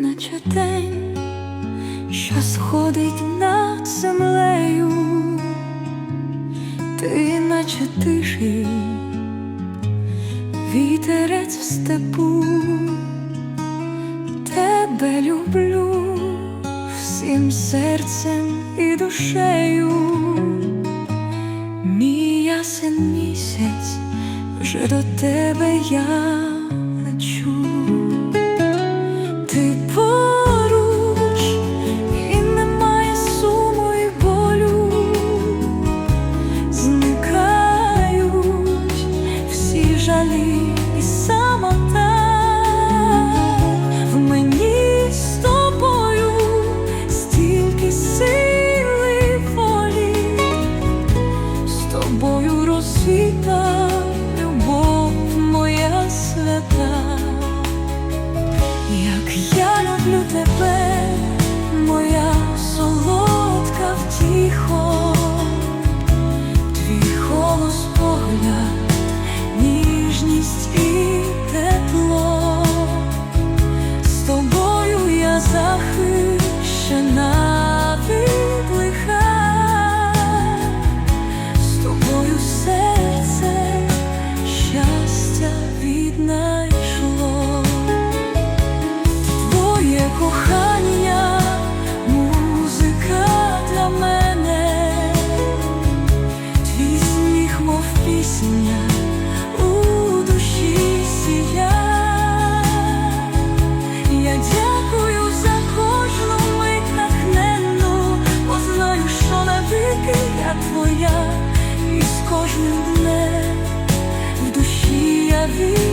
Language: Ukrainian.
наче день, що сходить над землею, ти наче тиші, вітерець в степу, тебе люблю всім серцем і душею. Мій ясен місяць, вже до тебе я і самота мені з тобою стільки сили волі, з тобою розсвіта любов свята. Як я люблю тебе, пісня, у душі сія. Я дякую за кожну мить натхненну, бо знаю, що навіки я твоя, і з кожним днем в душі я вірю.